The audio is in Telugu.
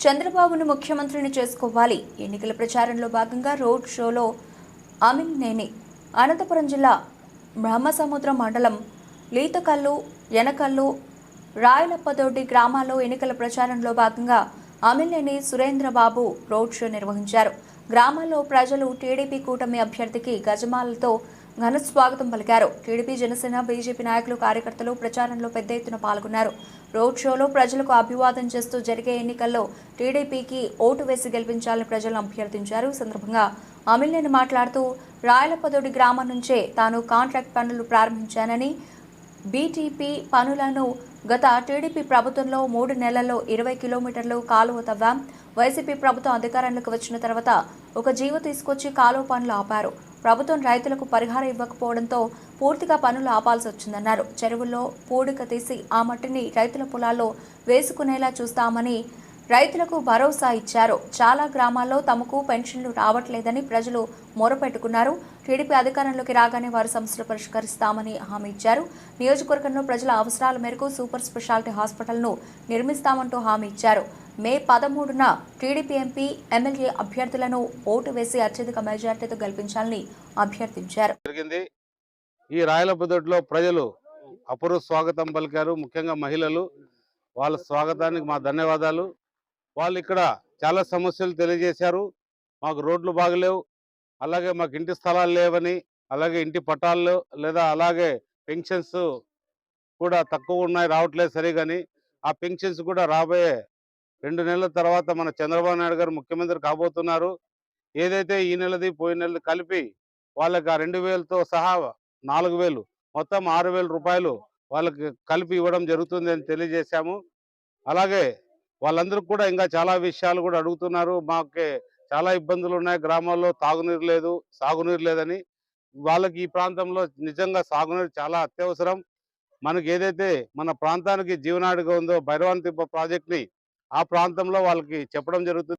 చంద్రబాబును ముఖ్యమంత్రిని చేసుకోవాలి. ఎన్నికల ప్రచారంలో భాగంగా రోడ్ షోలో అమిన్నేని అనంతపురం జిల్లా బ్రహ్మసముద్రం మండలం లీతకల్లు ఎనకల్లు రాయలప్పదొడ్డి గ్రామాల్లో ఎన్నికల ప్రచారంలో భాగంగా అమిన్నేని సురేంద్రబాబు రోడ్ షో నిర్వహించారు. గ్రామాల్లో ప్రజలు టీడీపీ కూటమి అభ్యర్థికి గజమాలతో ఘన స్వాగతం పలికారు. టీడీపీ జనసేన బీజేపీ నాయకులు కార్యకర్తలు ప్రచారంలో పెద్ద ఎత్తున పాల్గొన్నారు. రోడ్ షోలో ప్రజలకు అభివాదం చేస్తూ జరిగే ఎన్నికల్లో టీడీపీకి ఓటు వేసి గెలిపించాలని ప్రజలను అభ్యర్థించారు. ఈ సందర్భంగా అమిల్నేని మాట్లాడుతూ రాయలపదొడి గ్రామం నుంచే తాను కాంట్రాక్ట్ పనులు ప్రారంభించానని బీటీపీ పనులను గత టీడీపీ ప్రభుత్వంలో మూడు నెలల్లో ఇరవై కిలోమీటర్లు కాలువ తవ్వాం. వైసీపీ ప్రభుత్వం అధికారంలోకి వచ్చిన తర్వాత ఒక జీవో తీసుకొచ్చి కాలువ పనులు ఆపారు. ప్రభుత్వం రైతులకు పరిహారం ఇవ్వకపోవడంతో పూర్తిగా పనులు ఆపాల్సి వచ్చిందన్నారు. చెరువుల్లో పూడిక తీసి ఆ మట్టిని రైతుల పొలాల్లో వేసుకునేలా చూస్తామని రైతులకు భరోసా ఇచ్చారు. చాలా గ్రామాల్లో తమకు పెన్షన్లు రావట్లేదని ప్రజలు మొరపెట్టుకున్నారు. టీడీపీ అధికారంలోకి రాగానే వారి సమస్యలు పరిష్కరిస్తామని హామీ ఇచ్చారు. నియోజకవర్గంలో ప్రజల అవసరాల మేరకు సూపర్ స్పెషాలిటీ హాస్పిటల్ను నిర్మిస్తామంటూ హామీ ఇచ్చారు. మే పదమూడున టీడీపీ ఎంపీ ఎమ్మెల్యే అభ్యర్థులను ఓటు వేసి అత్యధిక మెజార్టీతో గెలిపించాలని అభ్యర్థించారు. ఈ రాయలపదొడ్లో ప్రజలు అపూర్వ స్వాగతం పలికారు. ముఖ్యంగా మహిళలు వాళ్ళ స్వాగతానికి మా ధన్యవాదాలు. వాళ్ళు ఇక్కడ చాలా సమస్యలు తెలియజేశారు. మాకు రోడ్లు బాగలేవు. అలాగే మాకు ఇంటి స్థలాలు లేవని అలాగే ఇంటి పట్టాలు లేదా అలాగే పెన్షన్స్ కూడా తక్కువ ఉన్నాయి రావట్లేదు సరిగాని. ఆ పెన్షన్స్ కూడా రాబోయే రెండు నెలల తర్వాత మన చంద్రబాబు నాయుడు గారు ముఖ్యమంత్రి కాబోతున్నారు. ఏదైతే ఈ నెలది పోయిన నెలది కలిపి వాళ్ళకి ఆ రెండు వేలతో సహా నాలుగు వేలు మొత్తం ఆరు వేల రూపాయలు వాళ్ళకి కలిపి ఇవ్వడం జరుగుతుంది అని తెలియజేశాము. అలాగే వాళ్ళందరూ కూడా ఇంకా చాలా విషయాలు కూడా అడుగుతున్నారు. మాకు చాలా ఇబ్బందులు ఉన్నాయి. గ్రామాల్లో తాగునీరు లేదు సాగునీరు లేదని. వాళ్ళకి ఈ ప్రాంతంలో నిజంగా సాగునీరు చాలా అత్యవసరం. మనకి ఏదైతే మన ప్రాంతానికి జీవనాడిగా ఉందో భైరవాన్ తిప్ప ప్రాజెక్ట్ని ఆ ప్రాంతంలో వాళ్ళకి చెప్పడం జరుగుతుంది.